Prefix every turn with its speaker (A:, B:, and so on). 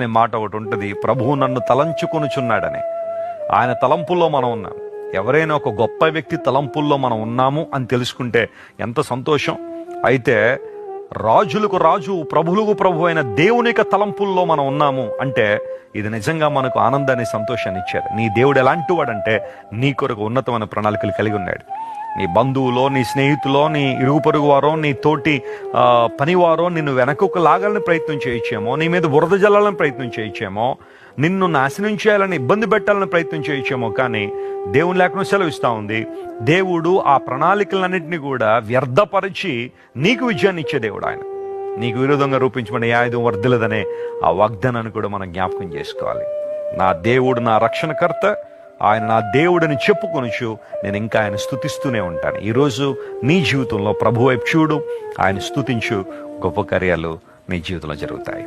A: అనే మాట ఒకటి ఉంటుంది. ప్రభువు నన్ను తలంచుకొనుచున్నాడని. ఆయన తలంపుల్లో మనం ఉన్నాం. ఎవరైనా ఒక గొప్ప వ్యక్తి తలంపుల్లో మనం ఉన్నాము అని తెలుసుకుంటే ఎంత సంతోషం. అయితే రాజులకు రాజు ప్రభులకు ప్రభు అయిన దేవుని యొక్క తలంపుల్లో మనం ఉన్నాము అంటే ఇది నిజంగా మనకు ఆనందాన్ని సంతోషాన్ని ఇచ్చారు నీ దేవుడు ఎలాంటి వాడంటే నీ కొరకు ఉన్నతమైన ప్రణాళికలు కలిగి ఉన్నాడు. నీ బంధువులో నీ స్నేహితులో నీ ఇరుగు పొరుగు వారో నీ తోటి పనివారో నిన్ను వెనకకు లాగాలని ప్రయత్నం చేయొచ్చేమో నీ మీద బురద జల్లాలని ప్రయత్నం చేయొచ్చేమో నిన్ను నాశనం చేయాలని ఇబ్బంది పెట్టాలని ప్రయత్నం చేయొచ్చేమో కానీ దేవుని లేకుండా సెలవిస్తూ ఉంది. దేవుడు ఆ ప్రణాళికలన్నింటినీ కూడా వ్యర్థపరిచి నీకు విజయాన్ని ఇచ్చే దేవుడు ఆయన. నీకు విరోధంగా రూపించమని ఆయుధం వర్ధిలదనే ఆ వాగ్దానాన్ని కూడా మనం జ్ఞాపకం చేసుకోవాలి. నా దేవుడు నా రక్షణకర్త ఆయన నా దేవుడని చెప్పుకొనుచు నేను ఇంకా ఆయన స్థుతిస్తూనే ఉంటాను. ఈరోజు నీ జీవితంలో ప్రభు వైపు చూడు ఆయన స్థుతించు గొప్ప కార్యాలు నీ జీవితంలో జరుగుతాయి.